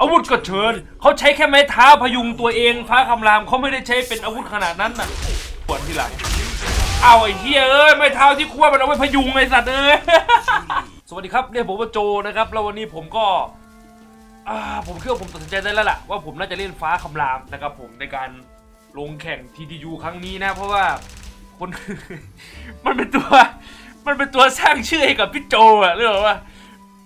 อาวุธก็เชิญ เขาใช้แค่ไม้เท้าพยุงตัวเอง ฟ้าคำรามเขาไม่ได้ใช้เป็นอาวุธขนาดนั้นน่ะปวดที่หลังเอาไอ้เหี้ยเอ้ยไม้เท้าที่ขั้วมันเอาไว้พยุงไอ้สัตว์เอ้ย สวัสดีครับเรียกผมว่าโจนะครับ แล้ววันนี้ผมก็อ่าผมคิดว่าผมตัดสินใจได้แล้วล่ะว่าผมน่าจะเล่นฟ้าคำรามนะครับผมในการลงแข่ง TTU ครั้งนี้นะ เพราะว่าคน มันเป็นตัว มันเป็นตัวสร้างชื่อให้กับพี่โจอะเรื่องว่า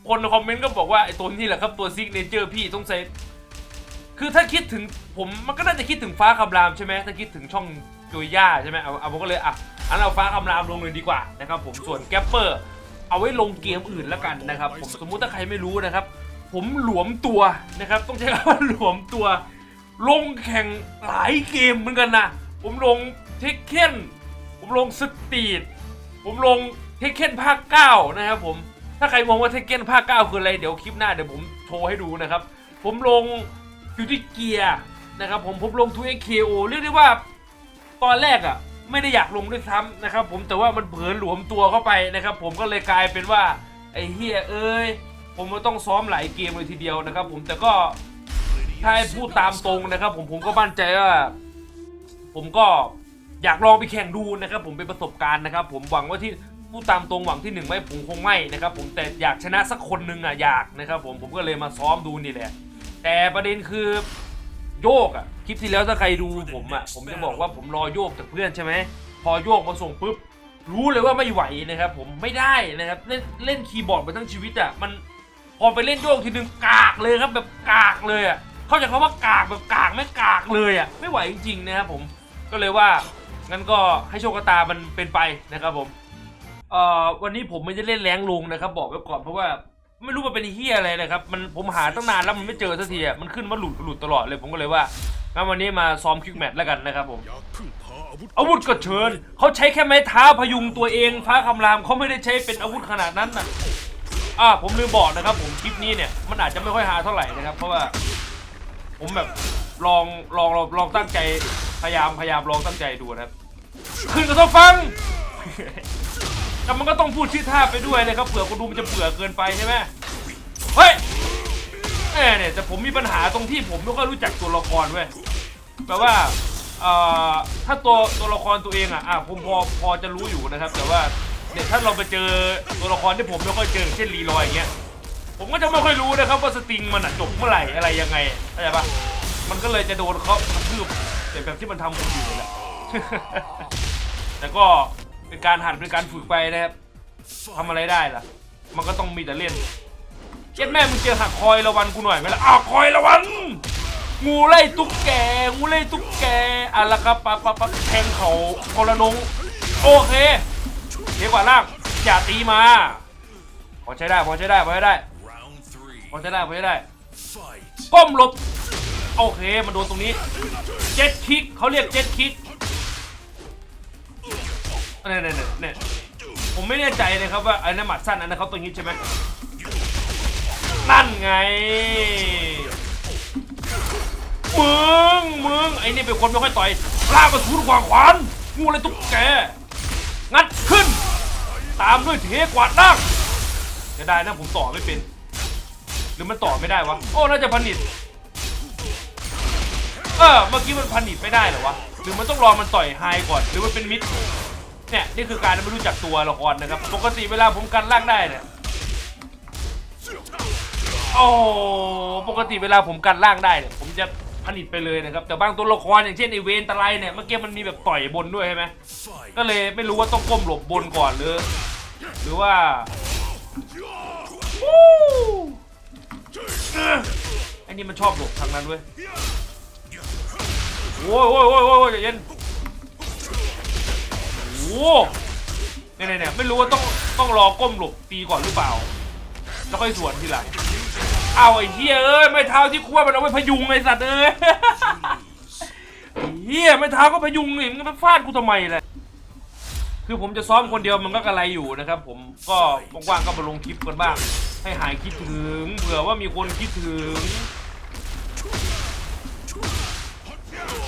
คนคอมเมนต์ก็บอกว่าไอ้ตัวนี้แหละครับตัวซิกเนเจอร์พี่ต้องใช้คือถ้าคิดถึงผมมันก็น่าจะคิดถึงฟ้าคำรามใช่ไหมถ้าคิดถึงช่องจุย่าใช่ไหมเอาเอาผมก็เลยอะอันเอาฟ้าคำรามลงเลยดีกว่านะครับผมส่วนแกปเปอร์เอาไว้ลงเกมอื่นแล้วกันนะครับผมสมมุติถ้าใครไม่รู้นะครับ ผมหลวมตัวนะครับต้องใช้คำว่าหลวมตัว ลงแข่งหลายเกมเหมือนกันนะผมลงเทคเคนผมลงสตีดผมลงเทคเคนภาคเก้านะครับผม ถ้าใครมองว่าเทเก้นภาคเก้าคืออะไร เดี๋ยวคลิปหน้าเดี๋ยวผมโชว์ให้ดูนะครับ ผมลงฟิวตี้เกียร์นะครับผมผมลงทูเอ็กเคโอเรียกได้ว่าตอนแรกอะไม่ได้อยากลงด้วยซ้ำนะครับผมแต่ว่ามันเผลอหลวมตัวเข้าไปนะครับ ผมก็เลยกลายเป็นว่าไอ้เฮียเอ้ยผมก็ต้องซ้อมหลายเกมเลยทีเดียวนะครับ ผมแต่ก็ถ้าให้พูดตามตรงนะครับ ผมผมก็มั่นใจว่า ผมก็อยากลองไปแข่งดูนะครับ ผมเป็นประสบการณ์นะครับ ผมหวังว่าที่ พูดตามตรงหวังที่หนึ่งไหมผมคงไม่นะครับผมแต่อยากชนะสักคนหนึ่งอะอยากนะครับผมผมก็เลยมาซ้อมดูนี่แหละ แต่ประเด็นคือโยกอะคลิปที่แล้วถ้าใครดูผมอะผมจะบอกว่าผมรอโยกจากเพื่อนใช่ไหมพอโยกมาส่งปุ๊บรู้เลยว่าไม่ไหวนะครับผมไม่ได้นะครับเล่นเล่นคีย์บอร์ดมาทั้งชีวิตอะมันพอไปเล่นโยกทีนึงกากเลยครับแบบกากเลยอะเข้าใจคำว่ากากแบบกากไม่กากเลยอะไม่ไหวจริงๆนะครับผมก็เลยว่างั้นก็ให้โชคตามันเป็นไปนะครับผม เอ่อวันนี้ผมไม่ได้เล่นแรงลงนะครับ บอกไว้ก่อนเพราะว่าไม่รู้มันเป็นเฮียอะไรนะครับ มันผมหาตั้งนานแล้วมันไม่เจอสักทีอะมันขึ้นมาหลุดหลุดตลอดเลยผมก็เลยว่างั้นวันนี้มาซ้อมควิกแมทแล้วกันนะครับผมอย่าพึ่งพาอาวุธอาวุธก็เชิญเขาใช้แค่ไม้เท้าพยุงตัวเองฟ้าคำรามเขาไม่ได้ใช้เป็นอาวุธขนาดนั้นนะอ่าผมลืมบอกนะครับ ผมคลิปนี้เนี่ยมันอาจจะไม่ค่อยหาเท่าไหร่นะครับ เพราะว่าผมแบบลองลองลองลองตั้งใจพยายามพยายามลองตั้งใจดูนะครับขึ้นกระทบฟัง แต่มันก็ต้องพูดชื่อท่าไปด้วยนะครับเผื่อคนดูมันจะเบื่อเกินไปใช่ไหมเฮ้ยแหมเนี่ยแต่ผมมีปัญหาตรงที่ผมไม่ค่อยรู้จักตัวละครเว้ยแปลว่าเอ่อถ้าตัวตัวละครตัวเองอะอะผมพอพอจะรู้อยู่นะครับ แต่ว่าเนี่ยถ้าเราไปเจอตัวละครที่ผมไม่ค่อยเจอเช่นรีลอยอย่างเงี้ยผมก็จะไม่ค่อยรู้นะครับว่าสติงมันอะจบเมื่อไหร่อะไรยังไงเข้าใจปะมันก็เลยจะโดนเขาทืบอย่แบบที่มันทำผมอยู่แหละแต่ก็ เป็นการหัดเป็นการฝึกไปนะครับทำอะไรได้ล่ะ มันก็ต้องมีแต่เล่นเจ็ดแม่มึงเจอหักคอยระวันกูหน่อยไหมล่ะอ้าวคอยระวัน งูไล่ตุ๊กแก งูไล่ตุ๊กแกอะละครับปะปะปะแทงเขาโคละนง โอเคเดี๋ยวกว่าล่างอย่าตีมา พอใช้ได้ พอใช้ได้ พอใช้ได้ round three พอใช้ได้ พอใช้ได้ fight ก้มหลบ โอเค มันโดนตรงนี้ เจ็ดคิกเขาเรียกเจ็ดคิก เนี่ยเนี่ยเนี่ยผมไม่แน่ใจเลยครับว่าไอ้นั่นหมัดสั้นอันนั้นเขาตัวนี้ใช่ไหมนั่นไงมึงมึงไอ้นี่เป็นคนไม่ค่อยต่อยลากมาสูดขวางขวานงูอะไรตุ๊กแกงัดขึ้น ตามด้วยเทกวาดนั่งจะได้นะผมต่อไม่เป็น หรือมันต่อไม่ได้วะโอ้น่าจะผนิตเออเมื่อกี้มันผนิตไม่ได้เหรอวะหรือมันต้องรอมันต่อยไฮก่อนหรือมันเป็นมิด เนี่ยนี่คือการไม่รู้จักตัวละครนะครับ ปกติเวลาผมกันล่างได้เนี่ยโอ้ปกติเวลาผมกันล่างได้เนี่ยผมจะผนิตไปเลยนะครับ แต่บางตัวละครอย่างเช่นไอเวนตะไลเนี่ยเมื่อกี้มันมีแบบต่อยบนด้วยใช่ไหมก็เลยไม่รู้ว่าต้องก้มหลบบนก่อนหรือ หรือว่าอ้อไอ้นี่มันชอบหลบทางนั้นเว้ยโอ้ยโอ้ยโอ้ยโอ้ยใจเย็นโอ้ เนี่ยเนี่ยเนี่ยไม่รู้ว่าต้องต้องรอก้มหลบตีก่อนหรือเปล่า แล้วค่อยสวนทีหลังเอาไอ้เหี้ยเอ้ยไม่เท้าที่ขั้วมันเอาไว้พยุงไอ้สัตว์เอ้ยไอเหี้ยไม่เท้าก็พยุงนี่มึงจะไปฟาดกูทำไมล่ะคือผมจะซ้อมคนเดียวมันก็กระไรอยู่นะครับ ผมก็ว่างๆก็มาลงคลิปกันบ้าง ให้หายคิดถึงเผื่อว่ามีคนคิดถึง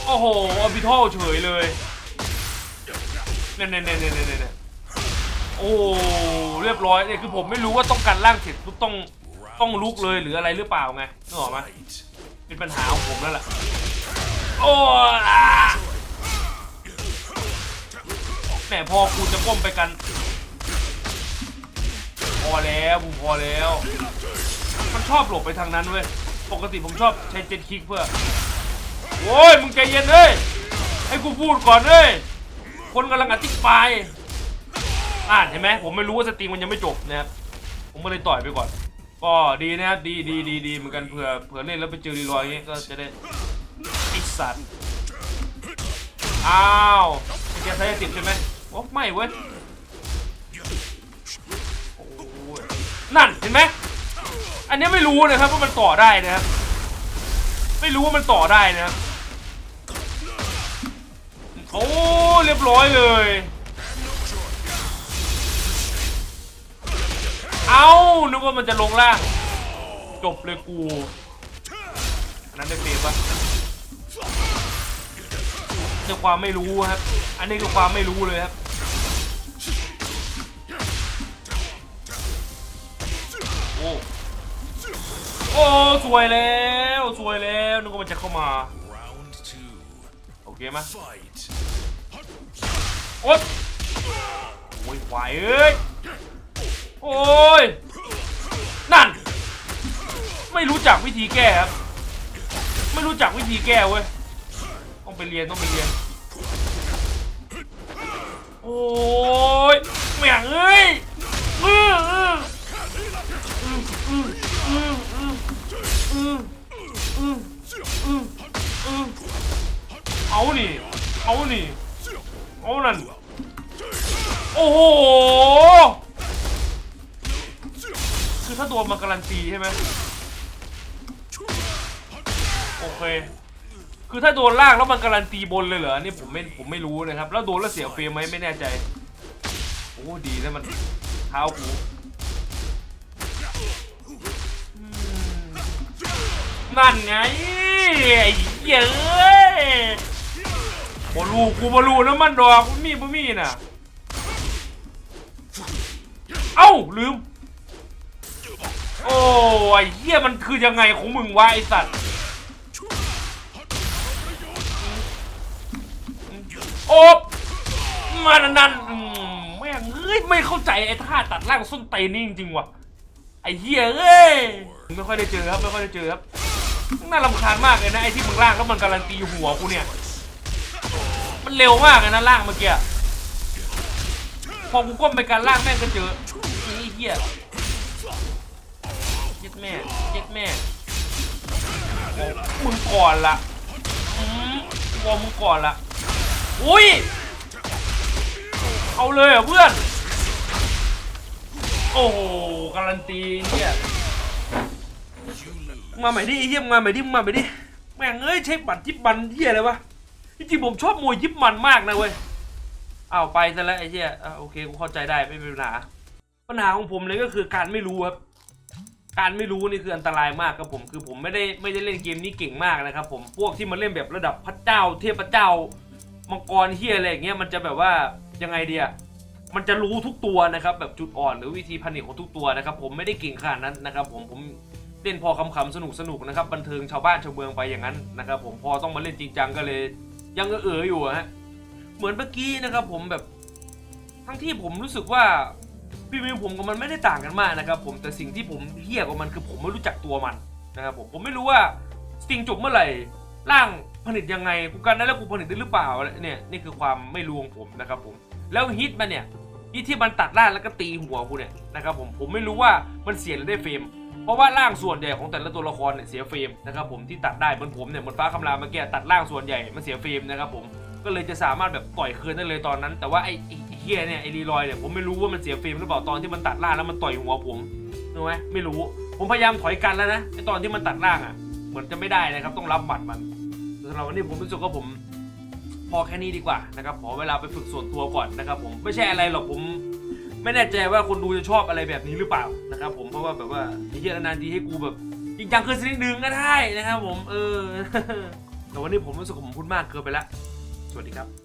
โอ้โหออบิทัลเฉยเลย เนี่ยเนี่ยเนี่ยเนี่ยเนี่ยเนี่ยโอ้เรียบร้อยเนี่ยคือผมไม่รู้ว่าต้องการล่างเสร็จปุ๊บต้องต้องลุกเลยหรืออะไรหรือเปล่าไงนึกออกไหมเป็นปัญหาของผมแล้วล่ะโอ้แหมพอกูจะก้มไปกัน พอแล้วผมพอแล้ว มันชอบหลบไปทางนั้นเว้ย ปกติผมชอบใช้เจ็ตคิกเพื่อ โอ้ยมึงใจเย็นเฮ้ย ให้กูพูดก่อนเฮ้ย คนกำลังอธิบายอ่านเห็นไหมผมไม่รู้ว่าสตรีมมันยังไม่จบนะครับผมก็เลยต่อยไปก่อน ก็ดีนะครับดีดีดีดีเหมือนกันเผื่อเผื่อเล่นแล้วไปเจอรีลอยอย่างเงี้ยก็จะได้ไอสัตว์อ้าวไอ้แกใช้ติดใช่ไหมโอ้ไม่เว้ยนั่นเห็นไหมอันนี้ไม่รู้นะครับว่ามันต่อได้นะครับ ไม่รู้ว่ามันต่อได้นะครับโอ้ เรียบร้อยเลย เอานึกว่ามันจะลงล่าง จบเลยกูอันนั้นได้เปรียบปะด้วยความไม่รู้ครับ อันนี้คือความไม่รู้เลยครับโอ้โอ้สวยแล้ว สวยแล้วนึกว่ามันจะเข้ามา Round two. โอเคไหม Fight. โอ๊ยโอ้ยควายเอ้ย โอ้ย นั่น ไม่รู้จักวิธีแก้ครับ ไม่รู้จักวิธีแก้เว้ย ต้องไปเรียนต้องไปเรียน โอ้ยแม่งเอ้ยอืออืออืออืออืออืออืออืออืออื้อเอานี่เอานี่ เอานั่นโอ้โหคือถ้าโดนมาการันตีใช่ไหมโอเค คือถ้าโดนลากแล้วมันการันตีบนเลยเหรอนี่ผมไม่ผมไม่รู้นะครับ แล้วโดนแล้วเสียเฟรมไหมไม่แน่ใจโอ้ดีนะมันเท้ากูนั่นไงไอ้เยเอ้ บอลูกูบอลูน้ำมันดอกมันมีบ่มีน่ะ เอ้าลืม โอ้ไอ้เหี้ยมันคือยังไงของมึงวะไอสัตว์ โอบมานั่นแม่งเอ้ยไม่เข้าใจไอ้ท่าตัดล่างส้นเตนนี่จริงๆว่ะไอ้เหี้ยเอ้ยไม่ค่อยได้เจอครับไม่ค่อยได้เจอครับน่ารำคาญมากเลยนะไอ้ที่มึงล่างแล้วมันการันตีหัวกูเนี่ย มันเร็วมากเลยนะล่างเมื่อกี้พอกูก้มไปการล่างแม่งก็เจอไอ้เหี้ยเย็ดแม่เย็ดแม่โอ้มึงก่อนละอืมวอมึงก่อนละอุ้ยเอาเลยเหรอะเพื่อน โอ้โหการันตีเนี่ยมาใหม่ดิเหี้ยมมาใหม่ดิมาใหม่ดิแม่งเอ้ยเช็คบัตรยิบันเหี้ยอะไรวะ จริงๆผมชอบมวยยิบมันมากนะเว้ยเอ้าไปซะแล้วไอ้เหี้ยอะโอเคกูเข้าใจได้ไม่เป็นปัญหาปัญหาของผมเลยก็คือการไม่รู้ครับ การไม่รู้นี่คืออันตรายมากครับผมคือผมไม่ได้ไม่ได้เล่นเกมนี้เก่งมากนะครับ ผมพวกที่มาเล่นแบบระดับพระเจ้า เทพเจ้ามังกรเฮียอะไรอย่างเงี้ยมันจะแบบว่ายังไงเดียมันจะรู้ทุกตัวนะครับแบบจุดอ่อนหรือวิธีพันิของทุกตัวนะครับ ผมไม่ได้เก่งขนาดนั้นนะครับผมผมเล่นพอคำๆสนุกสนุกๆนะครับบันเทิงชาวบ้านชาวเมืองไปอย่างนั้นนะครับ ผมพอต้องมาเล่นจริงจังก็เลย ยังเออๆอยู่อะฮะเหมือนเมื่อกี้นะครับผมแบบทั้งที่ผมรู้สึกว่าพี่มิวผมกับมันไม่ได้ต่างกันมากนะครับผมแต่สิ่งที่ผมเฮี้ยกว่ามันคือผมไม่รู้จักตัวมันนะครับผมผมไม่รู้ว่าสติงจบเมื่อไหร่ร่างผลิตยังไงกูกันได้แล้วกูผลิตได้หรือเปล่าเนี่ยนี่คือความไม่รู้ของผมนะครับผมแล้วฮิตมันเนี่ยฮิตที่มันตัดร่างแล้วก็ตีหัวกูเนี่ยนะครับผมผมไม่รู้ว่ามันเสียหรือได้เฟรม เพราะว่าร่างส่วนใหญ่ของแต่ละตัวละครเนี่ยเสียเฟรมนะครับผมที่ตัดได้เหมือนผมเนี่ยเหมือนฟ้าคำรามเมื่อกี้ตัดร่างส่วนใหญ่มันเสียเฟรมนะครับผมก็เลยจะสามารถแบบต่อยคืนได้เลยตอนนั้น แต่ว่าไอ้เฮียเนี่ยไอ้รีลอยเนี่ยผมไม่รู้ว่ามันเสียเฟรมหรือเปล่าตอนที่มันตัดร่างแล้วมันต่อยหัวผมรู้ไหมไม่รู้ ผมพยายามถอยกันแล้วนะไอ้ตอนที่มันตัดร่างอะ เหมือนจะไม่ได้นะครับต้องรับบัตรมันสำหรับวันนี้ผมรู้สึกว่าผมพอแค่นี้ดีกว่านะครับขอเวลาไปฝึกส่วนตัวก่อนนะครับผมไม่ใช่อะไรหรอกผม ไม่แน่ใจว่าคนดูจะชอบอะไรแบบนี้หรือเปล่านะครับผมเพราะว่าแบบว่าไอ้เหี้ยนานๆทีให้กูแบบจริงจังขึ้นสักนิดนึงก็ได้นะครับผมเออแต่วันนี้ผมรู้สึกผมพูดมากเกินไปละสวัสดีครับ